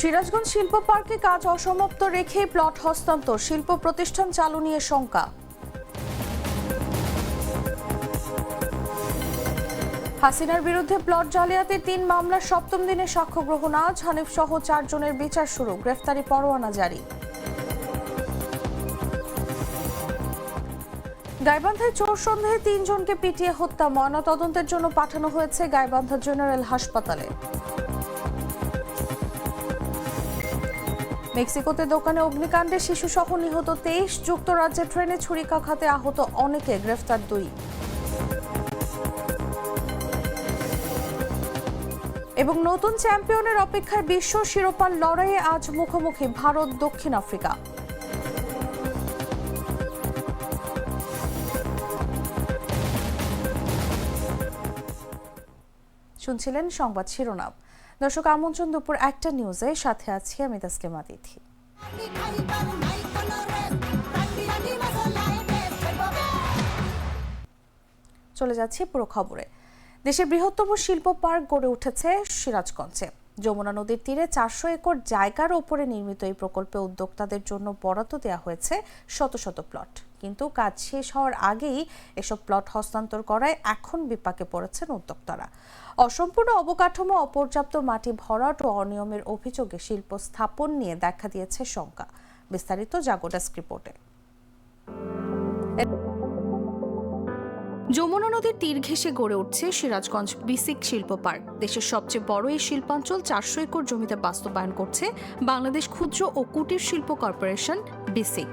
সিরাজগঞ্জ শিল্প পার্কে কাজ অসমাপ্ত রেখে প্লট হস্তান্তর, শিল্প প্রতিষ্ঠান চালু নিয়ে শঙ্কা। হাসিনার বিরুদ্ধে প্লট জালিয়াতির তিন মামলার সপ্তম দিনে সাক্ষ্য গ্রহণ, আজ হানিফ সহ চারজনের বিচার শুরু, গ্রেফতারি পরোয়ানা জারি। গাইবান্ধায় চোর সন্দেহে তিনজনকে পিটিয়ে হত্যা, ময়নাতদন্তের জন্য পাঠানো হয়েছে গাইবান্ধা জেনারেল হাসপাতালে। মেক্সিকোতে দোকানে অগ্নিকাণ্ডে শিশুসহ নিহত তেইশ যুক্তরাজ্যে ট্রেনে ছুরিকাঘাতে আহত অনেকে, গ্রেফতার দুই। এবং নতুন চ্যাম্পিয়নের অপেক্ষায় বিশ্ব শিরোপার লড়াইয়ে আজ মুখোমুখি ভারত দক্ষিণ আফ্রিকা। শুনছিলেন সংবাদ শিরোনাম। দর্শক, আমন্ত্রণ দুপুর একটা নিউজে সাথে আছি আমি তাসলিমা তিথি চলে যাচ্ছি পুরো খবরে। দেশের বৃহত্তম শিল্প পার্ক গড়ে উঠেছে সিরাজগঞ্জে। যমুনা নদীর তীরে চারশো একর জায়গার ওপরে নির্মিত এই প্রকল্পে উদ্যোক্তাদের জন্য বরাদ্দ দেওয়া হয়েছে শত শত প্লট। কিন্তু কাজ শেষ হওয়ার আগেই এসব প্লট হস্তান্তর করায় এখন বিপাকে পড়েছেন উদ্যোক্তারা। অসম্পূর্ণ অবকাঠামো, অপর্যাপ্ত মাটি ভরাট ও অনিয়মের অভিযোগে শিল্প স্থাপন নিয়ে দেখা দিয়েছে শঙ্কা। বিস্তারিত জাগো ডেস্ক রিপোর্টে। যমুনা নদীর তীর ঘেঁষে গড়ে উঠছে সিরাজগঞ্জ বিসিক শিল্প পার্ক। দেশের সবচেয়ে বড় এই শিল্পাঞ্চল চারশো একর জমিতে বাস্তবায়ন করছে বাংলাদেশ ক্ষুদ্র ও কুটির শিল্প কর্পোরেশন বিসিক।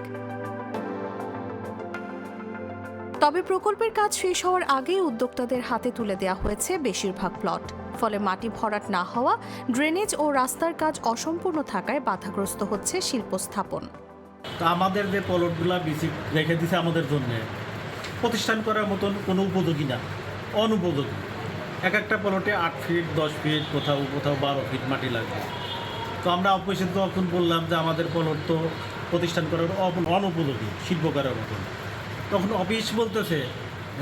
তবে প্রকল্পের কাজ শেষ হওয়ার আগেই উদ্যোক্তাদের হাতে তুলে দেওয়া হয়েছে বেশিরভাগ প্লট। ফলে মাটি ভরাট না হওয়া, ড্রেনেজ ও রাস্তার কাজ অসম্পূর্ণ থাকায় বাধাগ্রস্ত হচ্ছে শিল্প স্থাপন আমাদের যে পলটগুলা বেশি রেখে দিছে আমাদের জন্য, প্রতিষ্ঠান করার মতন কোনো উপযোগী না, অনুপযোগী। এক একটা পলটে আট ফিট, দশ ফিট, কোথাও কোথাও বারো ফিট মাটি লাগবে। তো আমরা অফিসে তখন বললাম যে আমাদের পলট তো প্রতিষ্ঠান করার অনুপযোগী শিল্প করার মতন। তখন অফিস বলতেছে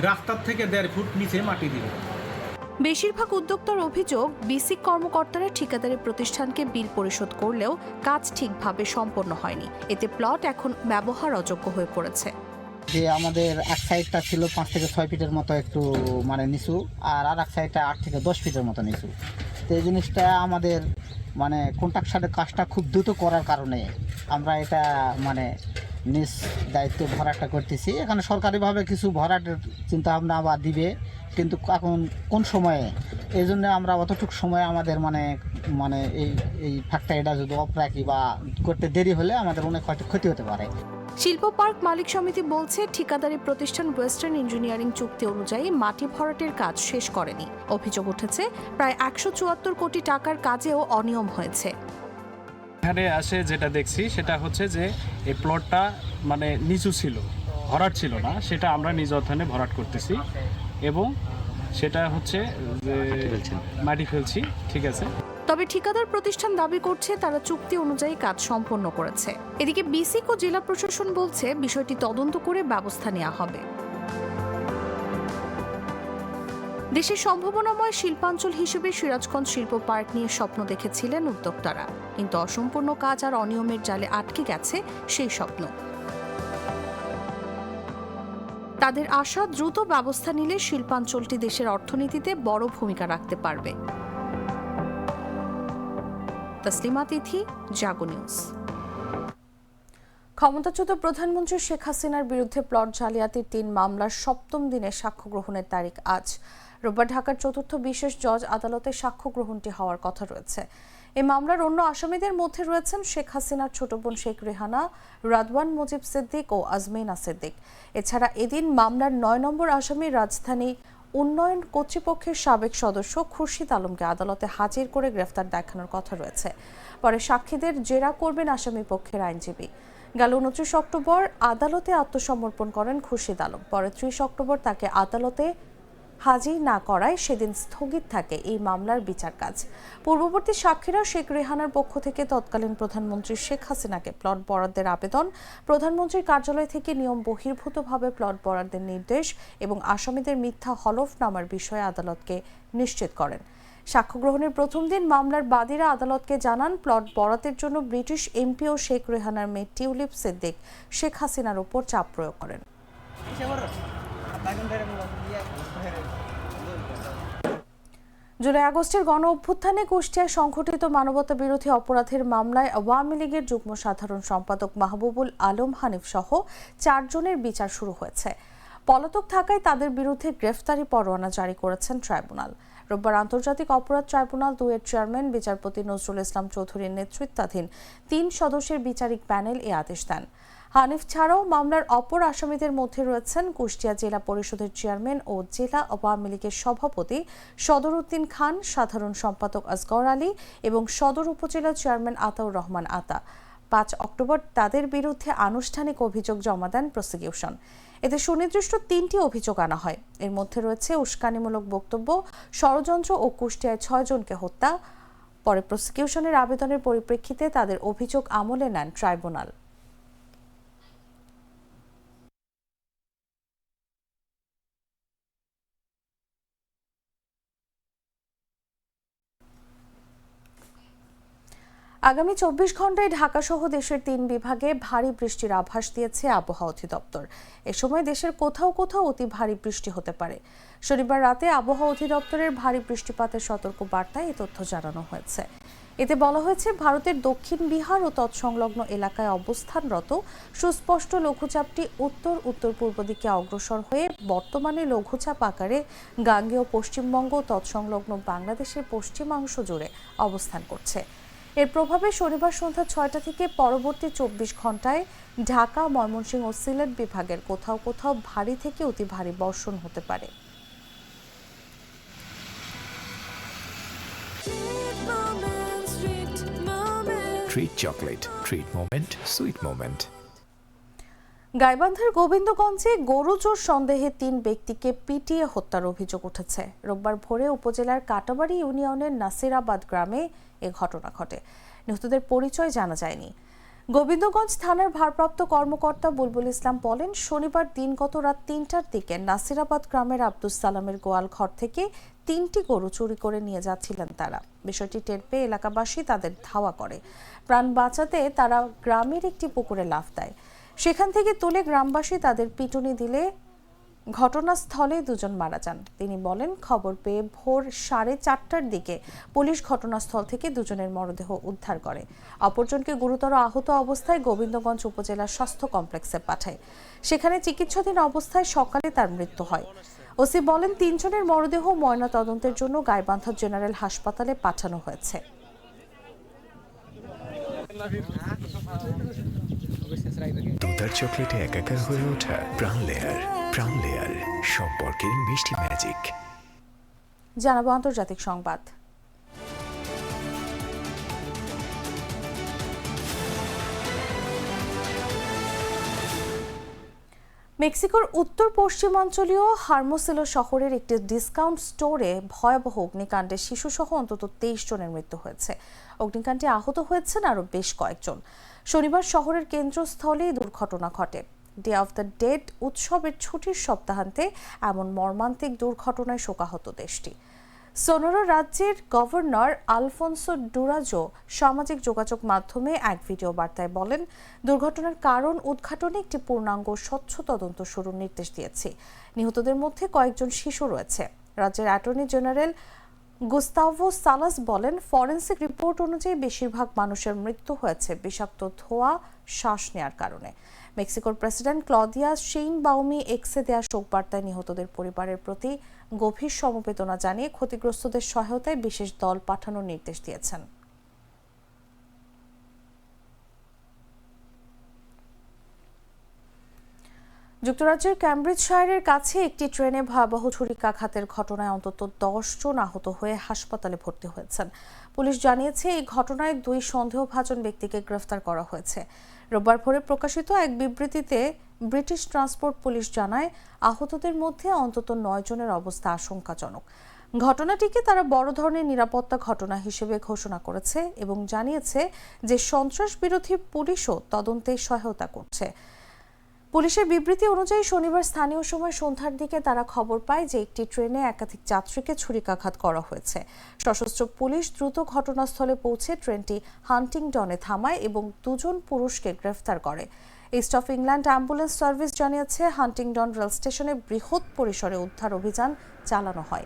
রাস্তার থেকে দেড় ফুট নিচে মাটি দিবে। বেশিরভাগ উদ্যোক্তার অভিযোগ বিসিক কর্মকর্তারা ঠিকাদারি প্রতিষ্ঠানকে বিল পরিশোধ করলেও কাজ ঠিকভাবে সম্পন্ন হয়নি। এতে প্লট এখন ব্যবহার অযোগ্য হয়ে পড়েছে। যে আমাদের এক সাইডটা ছিল পাঁচ থেকে ছয় ফিটের মতো একটু মানে নিচু আর আর এক সাইডটা আট থেকে দশ ফিটের মতো নিচু। তো এই জিনিসটা আমাদের মানে কন্ট্রাকশনের কাজটা খুব দ্রুত করার কারণে আমরা এটা মানে নিজ দায়িত্ব ভরাটটা করতেছি। এখানে সরকারিভাবে কিছু ভরাটের চিন্তা ভাবনা আবার দিবে, কিন্তু এখন কোন সময়ে? এই জন্য আমরা অতটুকু সময় আমাদের মানে মানে এই এই ফ্যাক্টরিটা যদি অফ রাখি বা করতে দেরি হলে আমাদের অনেক ক্ষতি হতে পারে। শিল্প পার্ক মালিক সমিতি বলছে, ঠিকাদারি প্রতিষ্ঠান ওয়েস্টার্ন ইঞ্জিনিয়ারিং চুক্তি অনুযায়ী মাটি ভরাটের কাজ শেষ করেনি। অভিযোগ উঠেছে, প্রায় একশো চুয়াত্তর কোটি টাকার কাজেও অনিয়ম হয়েছে। এখানে আসে যেটা দেখছি সেটা হচ্ছে যে এই প্লটটা মানে নিচু ছিল ভরাট ছিল না সেটা আমরা নিজ অর্থানে ভরাট করতেছি এবং সেটা হচ্ছে যে মাটি ফেলছি ঠিক আছে। তবে ঠিকাদার প্রতিষ্ঠান দাবি করছে তারা চুক্তি অনুযায়ী কাজ সম্পন্ন করেছে। এদিকে বিসিক ও জেলা প্রশাসন বলছে বিষয়টি তদন্ত করে ব্যবস্থা নেওয়া হবে। দেশের সম্ভাবনাময় শিল্পাঞ্চল হিসেবে সিরাজগঞ্জ শিল্প পার্ক নিয়ে স্বপ্ন দেখেছিলেন উদ্যোক্তারা। কিন্তু অসম্পূর্ণ কাজ আর অনিয়মের জালে আটকে গেছে সেই স্বপ্ন। তাদের আশা দ্রুত ব্যবস্থা নিলে শিল্পাঞ্চলটি দেশের অর্থনীতিতে বড় ভূমিকা রাখতে পারবে। তসলিমা তিথি, জাগো নিউজ। ক্ষমতাচ্যুত প্রধানমন্ত্রী শেখ হাসিনার বিরুদ্ধে প্লট জালিয়াতির তিন মামলার সপ্তম দিনে সাক্ষ্য গ্রহণের তারিখ আজ। রোববার ঢাকার চতুর্থ বিশেষ জজ আদালতে সাক্ষ্য গ্রহণটি হওয়ার কথা রয়েছে। এই মামলার অন্য আসামিদের মধ্যে রয়েছেন শেখ হাসিনার ছোট বোন শেখ রেহানা, রাদওয়ান মুজিব সিদ্দিক ও আজমিনা সিদ্দিক। এছাড়া এদিন মামলার নয় নম্বর আসামি রাজধানী উন্নয়ন কর্তৃপক্ষের সাবেক সদস্য খুরশিদ আলমকে আদালতে হাজির করে গ্রেফতার দেখানোর কথা রয়েছে। পরে সাক্ষীদের জেরা করবেন আসামি পক্ষের আইনজীবী। গেল উনত্রিশ অক্টোবর আদালতে আত্মসমর্পণ করেন খুরশিদ আলম। পরে ত্রিশ অক্টোবর তাকে আদালতে হাজির না করায় সেদিন স্থগিত থাকে এই মামলার বিচার কাজ। পূর্ববর্তী সাক্ষীরা শেখ রেহানার পক্ষ থেকে তৎকালীন প্রধানমন্ত্রী শেখ হাসিনাকে প্লট বরাদ্দের আবেদন, প্রধানমন্ত্রীর কার্যালয় থেকে নিয়ম বহির্ভূতভাবে প্লট বরাদ্দের নির্দেশ এবং আসামিদের মিথ্যা হলফনামার বিষয়ে আদালতকে নিশ্চিত করেন। সাক্ষ্য গ্রহণের প্রথম দিন মামলার বাদীরা আদালতকে জানান, প্লট বরাতের জন্য ব্রিটিশ এমপি ও শেখ রেহানার মেয়ে টিউলিপ সিদ্দিক শেখ হাসিনার উপর চাপ প্রয়োগ করেন। জুলাই আগস্টের গণ অভ্যুত্থানে কুষ্টিয়ায় সংঘটিত মানবতা বিরোধী অপরাধের মামলায় আওয়ামী লীগের যুগ্ম সাধারণ সম্পাদক মাহবুবুল আলম হানিফ সহ চারজনের বিচার শুরু হয়েছে। পলাতক থাকায় তাদের বিরুদ্ধে গ্রেফতারি পরোয়ানা জারি করেছেন ট্রাইব্যুনাল। রোববার আন্তর্জাতিক অপরাধ ট্রাইব্যুনাল দুয়ের চেয়ারম্যান, বিচারপতি নজরুল ইসলাম চৌধুরীর নেতৃত্বাধীন তিন সদস্যের বিচারিক প্যানেল এ আদেশ দেন। হানিফ ছাড়াও মামলার অপর আসামিদের মধ্যে রয়েছেন কুষ্টিয়া জেলা পরিষদের চেয়ারম্যান ও জেলা আওয়ামী লীগের সভাপতি সদর উদ্দিন খান, সাধারণ সম্পাদক আসগর আলী এবং সদর উপজেলা চেয়ারম্যান আতাউর রহমান আতা। পাঁচ অক্টোবর তাদের বিরুদ্ধে আনুষ্ঠানিক অভিযোগ জমা দেন প্রসিকিউশন। এতে সুনির্দিষ্ট তিনটি অভিযোগ আনা হয়। এর মধ্যে রয়েছে উস্কানিমূলক বক্তব্য, ষড়যন্ত্র ও কুষ্টিয়ায় ছয়জনকে হত্যা। পরে প্রসিকিউশনের আবেদনের পরিপ্রেক্ষিতে তাদের অভিযোগ আমলে নেন ট্রাইব্যুনাল। আগামী চব্বিশ ঘন্টায় ঢাকাসহ দেশের তিন বিভাগে ভারী বৃষ্টির আভাস দিয়েছে আবহাওয়া অধিদপ্তর। এ সময় দেশের কোথাও কোথাও অতি ভারী বৃষ্টি হতে পারে। শনিবার রাতে আবহাওয়া অধিদপ্তরের ভারী বৃষ্টিপাতের সতর্ক বার্তায় এই তথ্য জানানো হয়েছে। এতে বলা হয়েছে, ভারতের দক্ষিণ বিহার ও তৎসংলগ্ন এলাকায় অবস্থানরত সুস্পষ্ট লঘুচাপটি উত্তর উত্তর পূর্ব দিকে অগ্রসর হয়ে বর্তমানে লঘুচাপ আকারে গাঙ্গেয় পশ্চিমবঙ্গ তৎসংলগ্ন বাংলাদেশের পশ্চিমাংশ জুড়ে অবস্থান করছে। এর প্রভাবে শনিবার সন্ধ্যা ছয়টা থেকে পরবর্তী চব্বিশ ঘন্টায় ঢাকা ময়মনসিংহ ও সিলেট বিভাগের কোথাও কোথাও ভারী থেকে অতি ভারী বর্ষণ হতে পারে Treat chocolate. Treat moment. Sweet moment. গাইবান্ধার গোবিন্দগঞ্জে গরু চোর সন্দেহে তিন ব্যক্তিকে পিটিয়ে হত্যার অভিযোগ উঠেছে। রোববার ভোরে উপজেলার কাটাবাড়ি ইউনিয়নের নাসিরাবাদ গ্রামে এ ঘটনা ঘটে। নিহতদের পরিচয় জানা যায়নি। গোবিন্দগঞ্জ থানার ভারপ্রাপ্ত কর্মকর্তা বুলবুল ইসলাম বলেন, শনিবার দিনগত রাত তিনটার দিকে নাসিরাবাদ গ্রামের আব্দুস সালামের গোয়াল ঘর থেকে তিনটি গরু চুরি করে নিয়ে যাচ্ছিলেন তারা। বিষয়টি টের পেয়ে এলাকাবাসী তাদের ধাওয়া করে। প্রাণ বাঁচাতে তারা গ্রামের একটি পুকুরে লাফ দেয়। সেখান থেকে তুলে গ্রামবাসী তাদের পিটুনি দিলে ঘটনাস্থলে দুজন মারা যান। তিনি বলেন, খবর পেয়ে ভোর সাড়ে চারটার দিকে পুলিশ ঘটনাস্থল থেকে দুজনের মরদেহ উদ্ধার করে। অপরজনকে গুরুতর আহত অবস্থায় গোবিন্দগঞ্জ উপজেলার স্বাস্থ্য কমপ্লেক্সে পাঠায়। সেখানে চিকিৎসাধীন অবস্থায় সকালে তার মৃত্যু হয়। ওসি বলেন, তিনজনের মরদেহ ময়না তদন্তের জন্য গাইবান্ধা জেনারেল হাসপাতালে পাঠানো হয়েছে। দুধার চকলেটে একাকার হয়ে ওঠা প্রাণ লেয়ার প্রাণ লেয়ার সম্পর্কের মিষ্টি ম্যাজিক জানাব আন্তর্জাতিক সংবাদ। মেক্সিকোর উত্তর পশ্চিমাঞ্চলীয় হার্মোসেলো শহরের একটি ডিসকাউন্ট স্টোরে ভয়াবহ অগ্নিকাণ্ডে শিশুসহ অন্তত তেইশ জনের মৃত্যু হয়েছে। অগ্নিকাণ্ডে আহত হয়েছেন আরও বেশ কয়েকজন। শনিবার শহরের কেন্দ্রস্থলে দুর্ঘটনা ঘটে। ডে অফ দ্য ডেড উৎসবের ছুটির সপ্তাহান্তে এমন মর্মান্তিক দুর্ঘটনায় শোকাহত দেশটি। সোনোরা রাজ্যের গভর্নর আলফোনসো ডুরাজো সামাজিক যোগাযোগ মাধ্যমে এক ভিডিও বার্তায় বলেন, দুর্ঘটনার কারণ উদ্ঘাটনে একটি পূর্ণাঙ্গ স্বচ্ছ তদন্ত শুরুর নির্দেশ দিয়েছি। নিহতদের মধ্যে কয়েকজন শিশু রয়েছে। রাজ্যের অ্যাটর্নি জেনারেল গুস্তাভো সালাস বলেন, ফরেন্সিক রিপোর্ট অনুযায়ী বেশিরভাগ মানুষের মৃত্যু হয়েছে বিষাক্ত ধোঁয়া, শ্বাস নেয়ার কারণে। মেক্সিকোর প্রেসিডেন্ট ক্লদিয়া সেইন বাউমি এক্সে দেয়া শোকবার্তায় নিহতদের পরিবারের প্রতি গভীর সমবেদনা জানিয়ে ক্ষতিগ্রস্তদের সহায়তায় বিশেষ দল পাঠানোর নির্দেশ দিয়েছেন। যুক্তরাজ্যের ক্যামব্রিজ ক্যামব্রিজশায়ারের কাছে একটি ট্রেনে ভয়াবহ ছুরিকাঘাতের ঘটনায় অন্তত দশ জন আহত হয়ে হাসপাতালে ভর্তি হয়েছেন। পুলিশ জানিয়েছে, এই ঘটনায় দুই সন্দেহভাজন ব্যক্তিকে গ্রেফতার করা হয়েছে। রোববার ভোরে প্রকাশিত এক বিবৃতিতে ব্রিটিশ ট্রান্সপোর্ট পুলিশ জানায়, আহতদের মধ্যে অন্তত নয় জনের অবস্থা আশঙ্কাজনক। ঘটনাটিকে তারা বড় ধরনের নিরাপত্তা ঘটনা হিসেবে ঘোষণা করেছে এবং জানিয়েছে যে সন্ত্রাস বিরোধী পুলিশও তদন্তে সহায়তা করছে। পুলিশের বিবৃতি অনুযায়ী শনিবার স্থানীয় সময় সন্ধ্যার দিকে তারা খবর পায় যে একটি ট্রেনে একাধিক যাত্রীকে ছুরিকাঘাত করা হয়েছে। সশস্ত্র পুলিশ দ্রুত ঘটনাস্থলে পৌঁছে ট্রেনটি হান্টিংটনে থামায় এবং দুজন পুরুষকে গ্রেফতার করে। East of England ambulance service জানিয়েছে, হান্টিংটন রেল স্টেশনে বৃহৎ পরিসরে উদ্ধার অভিযান চালানো হয়,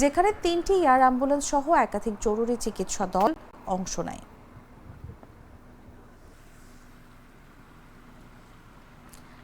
যেখানে তিনটি এয়ার অ্যাম্বুলেন্স সহ একাধিক জরুরি চিকিৎসা দল অংশ নেয়।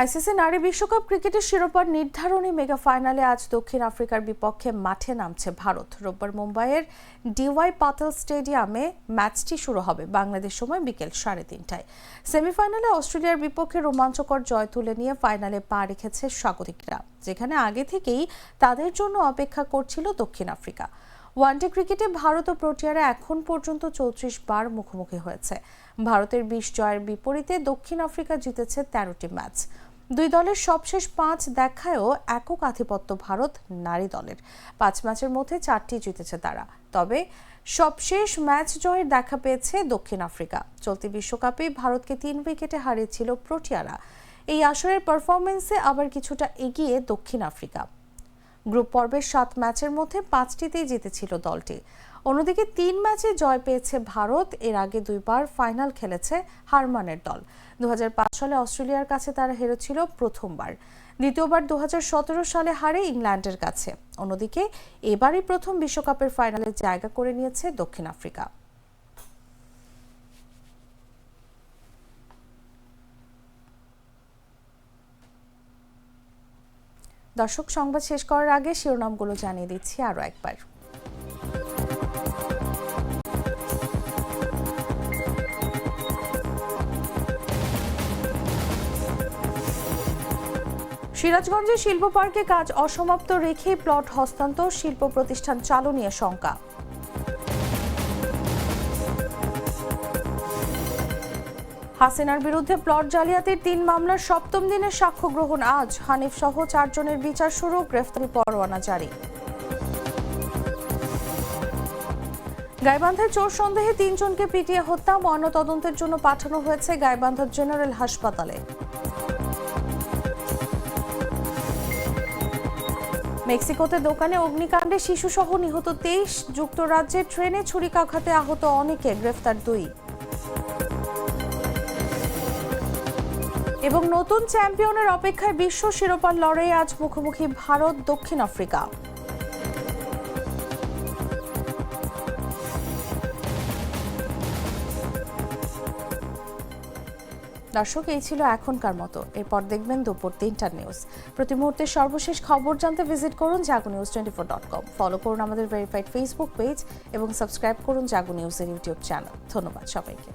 আইসিসি নারী বিশ্বকাপ ক্রিকেটের শিরোপার নির্ধারণী মেগা ফাইনালে আজ দক্ষিণ আফ্রিকার বিপক্ষে মাঠে নামছে ভারত। রোববার মুম্বাইয়ের ডিওয়াই পাতেল স্টেডিয়ামে ম্যাচটি শুরু হবে বাংলাদেশ সময় বিকেল সাড়ে তিনটায়। সেমিফাইনালে অস্ট্রেলিয়ার বিপক্ষে রোমাঞ্চকর জয় তুলে নিয়ে ফাইনালে পা রেখেছে স্বাগতিকরা, যেখানে আগে থেকেই তাদের জন্য অপেক্ষা করছিল দক্ষিণ আফ্রিকা। ওয়ানডে ক্রিকেটে ভারত ও প্রোটিয়ারা এখন পর্যন্ত চৌত্রিশ বার মুখোমুখি হয়েছে। ভারতের বিশ জয়ের বিপরীতে দক্ষিণ আফ্রিকা জিতেছে তেরোটি ম্যাচ। দুই দলের সবশেষ পাঁচ দেখায়ও একক আধিপত্য ভারত নারী দলের। পাঁচ ম্যাচের মধ্যে চারটি জিতেছে তারা। তবে সবশেষ ম্যাচ জয়ের দেখা পেয়েছে দক্ষিণ আফ্রিকা। চলতি বিশ্বকাপে ভারতকে তিন উইকেটে হারিয়েছিল প্রোটিয়ারা। এই আসরের পারফরমেন্সে আবার কিছুটা এগিয়ে দক্ষিণ আফ্রিকা। গ্রুপ পর্বের সাত ম্যাচের মধ্যে পাঁচটিতেই জিতেছিল দলটি। অন্যদিকে তিন ম্যাচে জয় পেয়েছে ভারত, এর আগে দুইবার ফাইনাল খেলেছে হারমানের দল। দু হাজার পাঁচ সালে অস্ট্রেলিয়ার কাছে তারা হেরেছিল প্রথমবার। দ্বিতীয়বার দু হাজার সতেরো সালে হারে ইংল্যান্ডের কাছে। অন্যদিকে এবারই প্রথম বিশ্বকাপের ফাইনালে জায়গা করে নিয়েছে দক্ষিণ আফ্রিকা। দর্শক, সংবাদ শেষ করার আগে শিরোনামগুলো জানিয়ে দিচ্ছি আরও একবার। সিরাজগঞ্জে শিল্প পার্কে কাজ অসমাপ্ত রেখে প্লট হস্তান্তর, শিল্প প্রতিষ্ঠান চালু নিয়ে শঙ্কা। হাসিনার বিরুদ্ধে প্লট জালিয়াতির তিন মামলার সপ্তম দিনের সাক্ষ্য গ্রহণ আজ। হানিফ সহ চারজনের বিচার শুরু, গ্রেফতারি পরোয়ানা জারি। গাইবান্ধায় চোর সন্দেহে তিনজনকে পিটিয়ে হত্যা, ময়নাতদন্তের জন্য পাঠানো হয়েছে গাইবান্ধা জেনারেল হাসপাতালে। মেক্সিকোতে দোকানে অগ্নিকাণ্ডে শিশুসহ নিহত তেইশ, যুক্তরাজ্যে ট্রেনে ছুরিকাঘাতে আহত অনেকে, গ্রেফতার দুই। এবং নতুন চ্যাম্পিয়নের অপেক্ষায় বিশ্ব শিরোপার লড়াই আজ মুখোমুখি ভারত দক্ষিণ আফ্রিকা। দর্শক, এই ছিল এখনকার মতো। এরপর দেখবেন দুপুর তিনটার নিউজ প্রতি মুহূর্তে সর্বশেষ খবর জানতে ভিজিট করুন Jago news twenty four dot com follow করুন আমাদের ভেরিফাইড ফেসবুক পেজ এবং সাবস্ক্রাইব করুন জাগো নিউজের ইউটিউব চ্যানেল ধন্যবাদ সবাইকে।